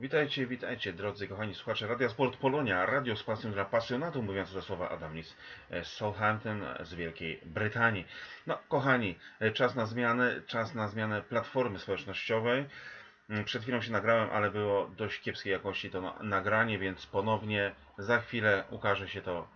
Witajcie, witajcie drodzy kochani słuchacze Radia Sport Polonia, radio z pasją dla pasjonatów, mówiąc te słowa Adam Lis z Southampton z Wielkiej Brytanii. No kochani, e, czas na zmianę, czas na zmianę platformy społecznościowej. Mm, Przed chwilą się nagrałem, ale było dość kiepskiej jakości to na- nagranie, więc ponownie za chwilę ukaże się to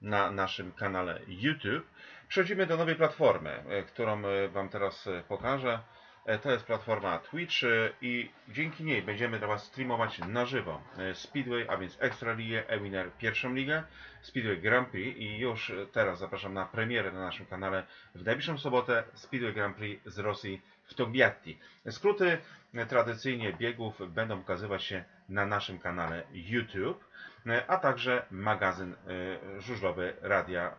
na naszym kanale YouTube. Przechodzimy do nowej platformy, e, którą e, Wam teraz e, pokażę. E, To jest platforma Twitch e, i dzięki niej będziemy dla Was streamować na żywo e, Speedway, a więc Ekstraligę, Ewiner pierwszą ligę, Speedway Grand Prix i już teraz zapraszam na premierę na naszym kanale w najbliższą sobotę Speedway Grand Prix z Rosji w Togliatti. Skróty tradycyjnie biegów będą ukazywać się na naszym kanale YouTube, a także magazyn żużlowy Radia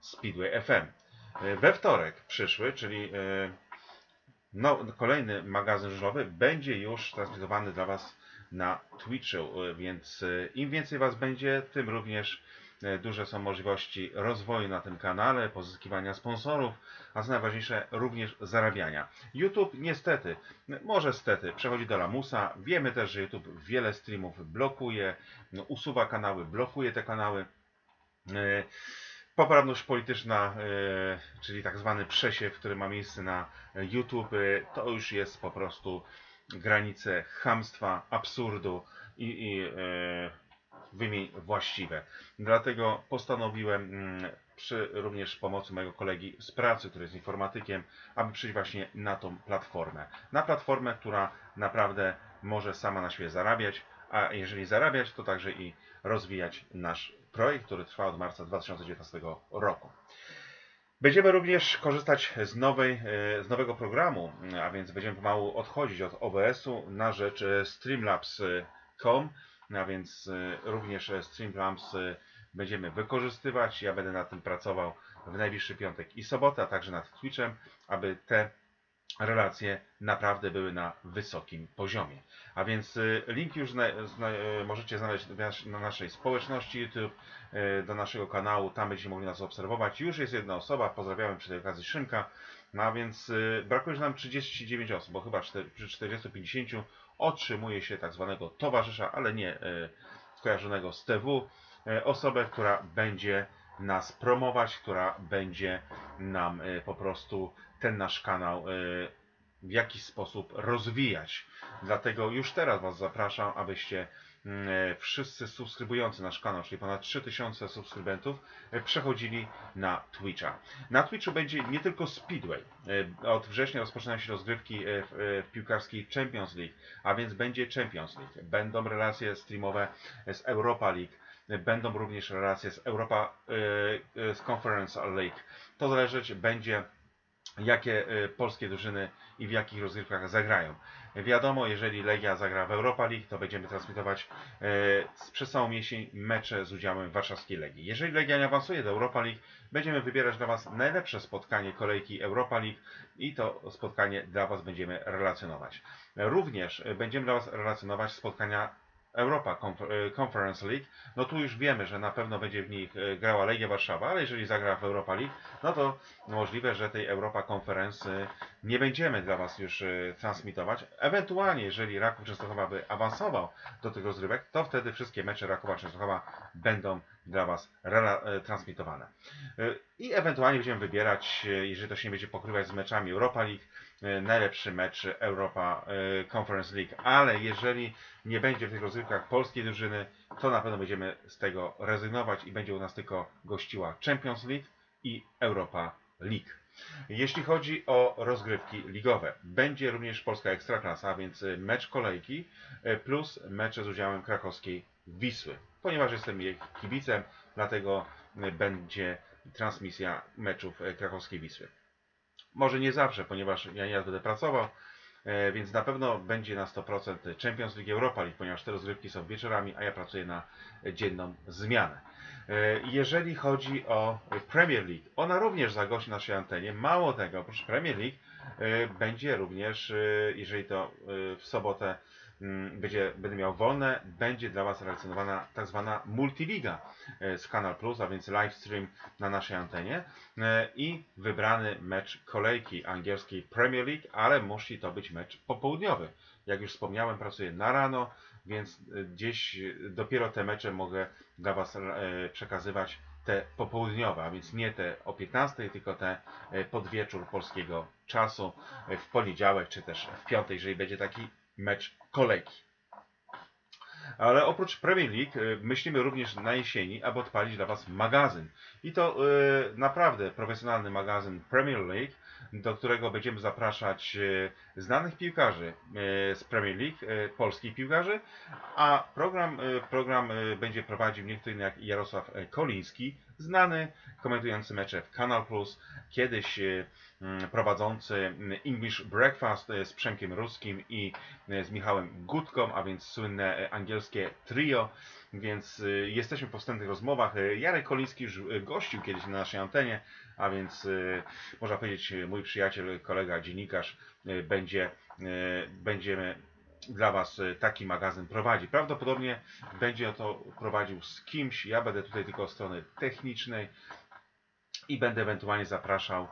Speedway FM. We wtorek przyszły, czyli no, kolejny magazyn żużlowy będzie już transmitowany dla Was na Twitchu, e, więc e, im więcej Was będzie, tym również e, duże są możliwości rozwoju na tym kanale, pozyskiwania sponsorów, a co najważniejsze również zarabiania. YouTube niestety, może stety, przechodzi do lamusa. Wiemy też, że YouTube wiele streamów blokuje, usuwa kanały, blokuje te kanały. Poprawność polityczna, e, czyli tak zwany przesiew, który ma miejsce na YouTube, e, to już jest po prostu granice chamstwa, absurdu i, i e, wymień właściwe. Dlatego postanowiłem mm, przy również pomocy mojego kolegi z pracy, który jest informatykiem, aby przyjść właśnie na tą platformę. Na platformę, która naprawdę może sama na siebie zarabiać, a jeżeli zarabiać, to także i rozwijać nasz projekt, który trwa od marca 2019 roku. Będziemy również korzystać z, nowej, e, z nowego programu, a więc będziemy pomału odchodzić od OBS-u na rzecz e, Streamlabs.com, a więc e, również Streamlabs będziemy wykorzystywać. Ja będę nad tym pracował w najbliższy piątek i sobotę, a także nad Twitchem, aby te relacje naprawdę były na wysokim poziomie. A więc y, link już zna, zna, y, możecie znaleźć na naszej społeczności YouTube, y, do naszego kanału, tam będziecie mogli nas obserwować. Już jest jedna osoba, pozdrawiamy przy tej okazji Szynka, no a więc brakuje nam 39 osób, bo chyba przy 40-50 otrzymuje się tak zwanego towarzysza, ale nie skojarzonego z TW, osobę, która będzie nas promować, która będzie nam y, po prostu ten nasz kanał y, w jakiś sposób rozwijać. Dlatego już teraz Was zapraszam, abyście mm, e, wszyscy subskrybujący nasz kanał, czyli ponad 3000 subskrybentów, przechodzili na Twitcha. Na Twitchu będzie nie tylko Speedway. Od września rozpoczynają się rozgrywki w piłkarskiej Champions League, a więc będzie Champions League. Będą relacje streamowe z Europa League. Będą również relacje z Europa, e, e, z Conference League. To zależeć będzie jakie y, polskie drużyny i w jakich rozgrywkach zagrają. Wiadomo, jeżeli Legia zagra w Europa League, to będziemy transmitować y, przez całą jesień mecze z udziałem warszawskiej Legii. Jeżeli Legia nie awansuje do Europa League, będziemy wybierać dla Was najlepsze spotkanie kolejki Europa League i to spotkanie dla Was będziemy relacjonować. Również y, będziemy dla Was relacjonować spotkania Europa y, Conference League. No tu już wiemy, że na pewno będzie w nich y, grała Legia Warszawa, ale jeżeli zagra w Europa League, no to możliwe, że tej Europa Conference y, nie będziemy dla Was już transmitować. Ewentualnie, jeżeli Raków Częstochowa by awansował do tych rozrywek, to wtedy wszystkie mecze Rakowa Częstochowa będą dla Was transmitowane. I ewentualnie będziemy wybierać, jeżeli to się nie będzie pokrywać z meczami Europa League, najlepszy mecz Europa y, Conference League. Ale jeżeli nie będzie w tych rozrywkach polskiej drużyny, to na pewno będziemy z tego rezygnować i będzie u nas tylko gościła Champions League i Europa League. Jeśli chodzi o rozgrywki ligowe, będzie również polska ekstraklasa, a więc y, mecz kolejki y, plus mecze z udziałem krakowskiej Wisły. Ponieważ jestem jej kibicem, dlatego y, będzie transmisja meczów y, krakowskiej Wisły. Może nie zawsze, ponieważ ja nieraz będę pracował, e, więc na pewno będzie na 100% Champions League Europa League, ponieważ te rozgrywki są wieczorami, a ja pracuję na dzienną zmianę. E, Jeżeli chodzi o Premier League, ona również zagości na naszej antenie. Mało tego, oprócz Premier League e, będzie również, jeżeli to w sobotę będzie, będę miał wolne, będzie dla Was relacjonowana tak zwana multiliga e, z Kanal Plus, a więc live stream na naszej antenie e, i wybrany mecz kolejki angielskiej Premier League, ale musi to być mecz popołudniowy. Jak już wspomniałem, pracuję na rano, więc e, gdzieś dopiero te mecze mogę dla Was przekazywać te popołudniowe, a więc nie te o 15, tylko te pod wieczór polskiego czasu w poniedziałek czy też w piątek, jeżeli będzie taki mecz kolejki. Ale oprócz Premier League e, myślimy również na jesieni, aby odpalić dla Was magazyn. I to e, naprawdę profesjonalny magazyn Premier League, do którego będziemy zapraszać e, znanych piłkarzy e, z Premier League, e, polskich piłkarzy, a program, e, program będzie prowadził nie kto inny jak Jarosław Koliński, znany, komentujący mecze w Kanal Plus, kiedyś e, mm, prowadzący mm, English Breakfast e, z Przemkiem Ruskim i e, z Michałem Gutką, a więc słynne angielskie trio, więc jesteśmy po wstępnych rozmowach. Jarek Koliński już gościł kiedyś na naszej antenie, a więc można powiedzieć mój przyjaciel, kolega, dziennikarz będzie, będziemy dla Was e, taki magazyn prowadzi. Prawdopodobnie będzie to prowadził z kimś. Ja będę tutaj tylko od strony technicznej i będę ewentualnie zapraszał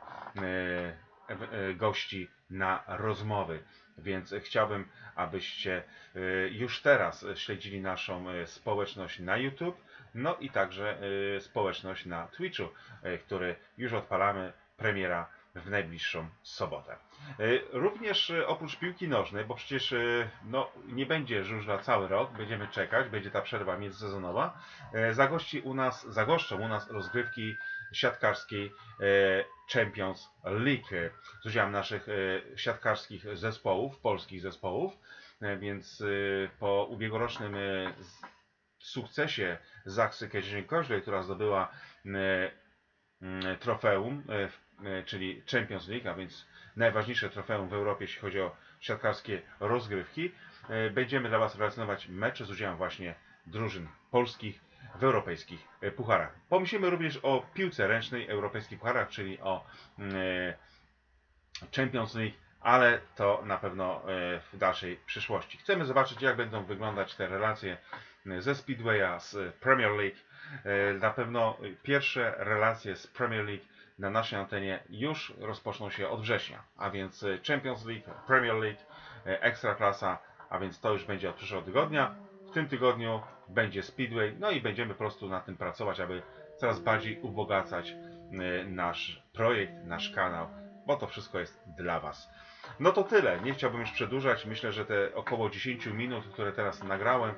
ew- e, gości na rozmowy. Więc chciałbym, abyście już teraz śledzili naszą społeczność na YouTube, no i także społeczność na Twitchu, który już odpalamy premiera w najbliższą sobotę. E, Również e, oprócz piłki nożnej, bo przecież e, no, nie będzie żużla cały rok, będziemy czekać, będzie ta przerwa międzysezonowa. Zagości u nas, zagoszczą u nas rozgrywki siatkarskiej Champions League z udziałem naszych siatkarskich zespołów, polskich zespołów, więc po ubiegłorocznym sukcesie Zaksy Kędzierzyn-Koźle, która zdobyła trofeum, w- czyli Champions League, a więc najważniejsze trofeum w Europie, jeśli chodzi o siatkarskie rozgrywki. E, Będziemy dla Was relacjonować mecze z udziałem właśnie drużyn polskich w europejskich e, pucharach. Pomyślimy również o piłce ręcznej europejskich pucharach, czyli o mm, e, Champions League, ale to na pewno e, w dalszej przyszłości. Chcemy zobaczyć, jak będą wyglądać te relacje e, ze Speedwaya, z Premier League. E, Na pewno pierwsze relacje z Premier League na naszej antenie już rozpoczną się od września, a więc e, Champions League, Premier League, e, Ekstraklasa, a więc to już będzie od przyszłego tygodnia. W tym tygodniu będzie Speedway, no i będziemy po prostu na tym pracować, aby coraz bardziej ubogacać e, nasz projekt, nasz kanał, bo to wszystko jest dla Was. No to tyle, nie chciałbym już przedłużać. Myślę, że te około 10 minut, które teraz nagrałem,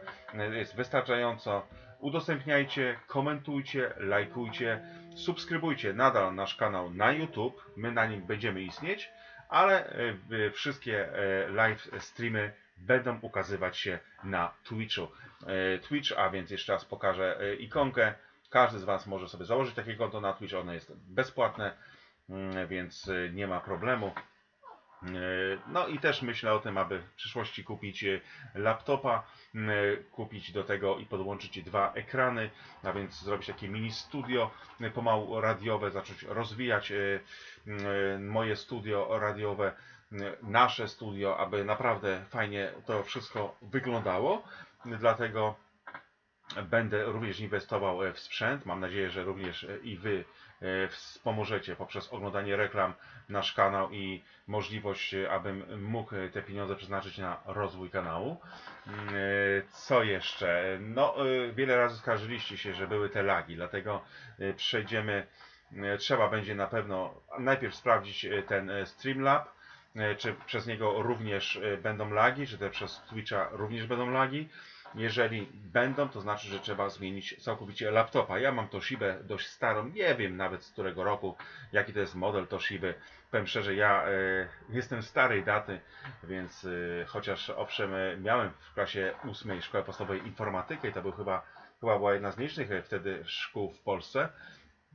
jest wystarczająco. Udostępniajcie, komentujcie, lajkujcie, subskrybujcie nadal nasz kanał na YouTube. My na nim będziemy istnieć, ale e, wszystkie e, live streamy będą ukazywać się na Twitchu. E, Twitch, a więc jeszcze raz pokażę ikonkę. Każdy z Was może sobie założyć takie konto na Twitch, ono jest bezpłatne, mm, więc nie ma problemu. E, No i też myślę o tym, aby w przyszłości kupić e, laptopa, e, kupić do tego i podłączyć dwa ekrany, a więc zrobić takie mini studio pomału radiowe, zacząć rozwijać moje studio radiowe, nasze studio, aby naprawdę fajnie to wszystko wyglądało. Dlatego Będę również inwestował w sprzęt. Mam nadzieję, że również i Wy wspomożecie poprzez oglądanie reklam nasz kanał i możliwość, e, abym mógł e, te pieniądze przeznaczyć na rozwój kanału. Mm, e, Co jeszcze? No, e, wiele razy skarżyliście się, że były te lagi, dlatego e, przejdziemy. e, Trzeba będzie na pewno najpierw sprawdzić e, ten e, Streamlab, e, czy przez niego również e, będą lagi, czy te przez Twitcha również będą lagi. Jeżeli będą, to znaczy, że trzeba zmienić całkowicie laptopa. Ja mam Toshibę dość starą, nie wiem nawet z którego roku, jaki to jest model Toshiby. Powiem szczerze, ja e, jestem starej daty, więc e, chociaż owszem e, miałem w klasie ósmej szkoły podstawowej informatykę to był chyba, chyba była jedna z mniejszych wtedy szkół w Polsce,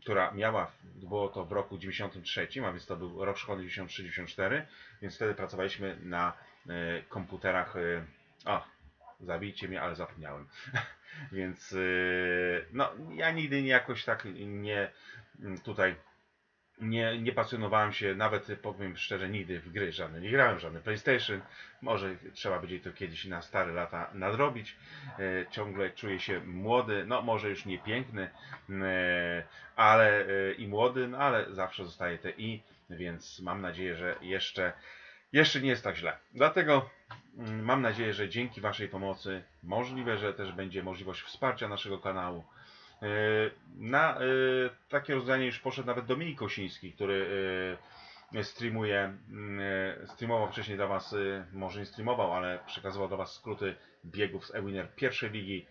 która miała, było to w roku 93, a więc to był rok szkolny 93-94, więc wtedy pracowaliśmy na komputerach, a zabijcie mnie, ale zapomniałem. Więc yy, no, ja nigdy nie jakoś tak nie mm, tutaj nie, nie pasjonowałem się, nawet powiem szczerze, nigdy w gry żadne. Nie grałem żadne PlayStation. Może trzeba będzie to kiedyś na stare lata nadrobić. E, ciągle czuję się młody, no może już nie piękny, e, ale e, i młody, no ale zawsze zostaje te i, więc mam nadzieję, że jeszcze, jeszcze nie jest tak źle. Dlatego mm, mam nadzieję, że dzięki Waszej pomocy możliwe, że też będzie możliwość wsparcia naszego kanału. E, Na e, takie rozwiązanie już poszedł nawet Dominik Kosiński, który e, streamuje, mm, streamował wcześniej dla Was, może nie streamował, ale przekazywał do Was skróty biegów z Ewiner pierwszej ligi,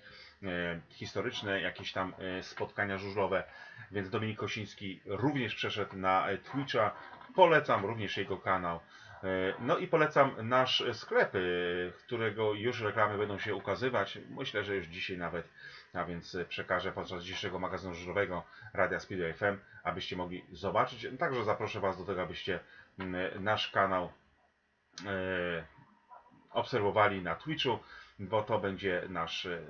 historyczne, jakieś tam spotkania żużlowe, więc Dominik Kosiński również przeszedł na Twitcha, polecam również jego kanał. E, No i polecam nasz sklep, e, którego już reklamy będą się ukazywać, myślę, że już dzisiaj nawet, a więc przekażę podczas dzisiejszego magazynu żużlowego Radia Speedway FM, abyście mogli zobaczyć. Także zaproszę Was do tego, abyście mm, nasz kanał e, obserwowali na Twitchu, bo to będzie nasz e,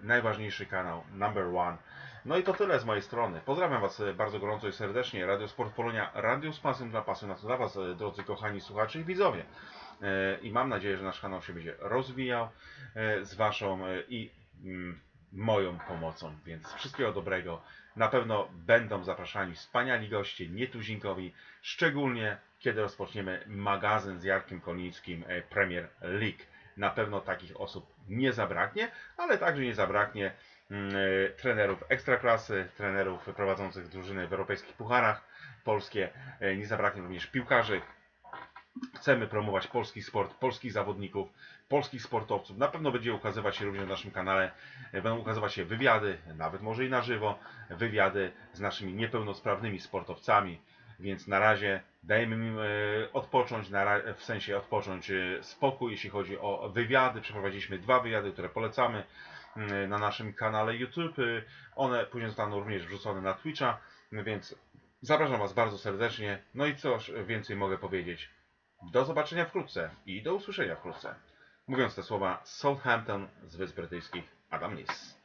najważniejszy kanał, number one. No i to tyle z mojej strony. Pozdrawiam Was e, bardzo gorąco i serdecznie. Radio Sport Polonia, radio z pasem dla pasjonatów, dla Was, e, drodzy kochani słuchacze i widzowie. E, I mam nadzieję, że nasz kanał się będzie rozwijał z Waszą i mm, moją pomocą, więc wszystkiego dobrego. Na pewno będą zapraszani wspaniali goście, nietuzinkowi, szczególnie kiedy rozpoczniemy magazyn z Jarkiem Kolińskim Premier League. Na pewno takich osób nie zabraknie, ale także nie zabraknie trenerów ekstraklasy, trenerów prowadzących drużyny w europejskich pucharach polskie, e, nie zabraknie również piłkarzy. Chcemy promować polski sport, polskich zawodników, polskich sportowców. Na pewno będzie ukazywać się również na naszym kanale, e, będą ukazywać się wywiady, nawet może i na żywo, wywiady z naszymi niepełnosprawnymi sportowcami. Więc na razie dajemy im odpocząć, w sensie odpocząć spokój, jeśli chodzi o wywiady. Przeprowadziliśmy dwa wywiady, które polecamy mm, na naszym kanale YouTube. E, One później zostaną również wrzucone na Twitcha, więc zapraszam Was bardzo serdecznie. No i cóż więcej mogę powiedzieć. Do zobaczenia wkrótce i do usłyszenia wkrótce. Mówiąc te słowa, Southampton z Wysp Brytyjskich, Adam Nis.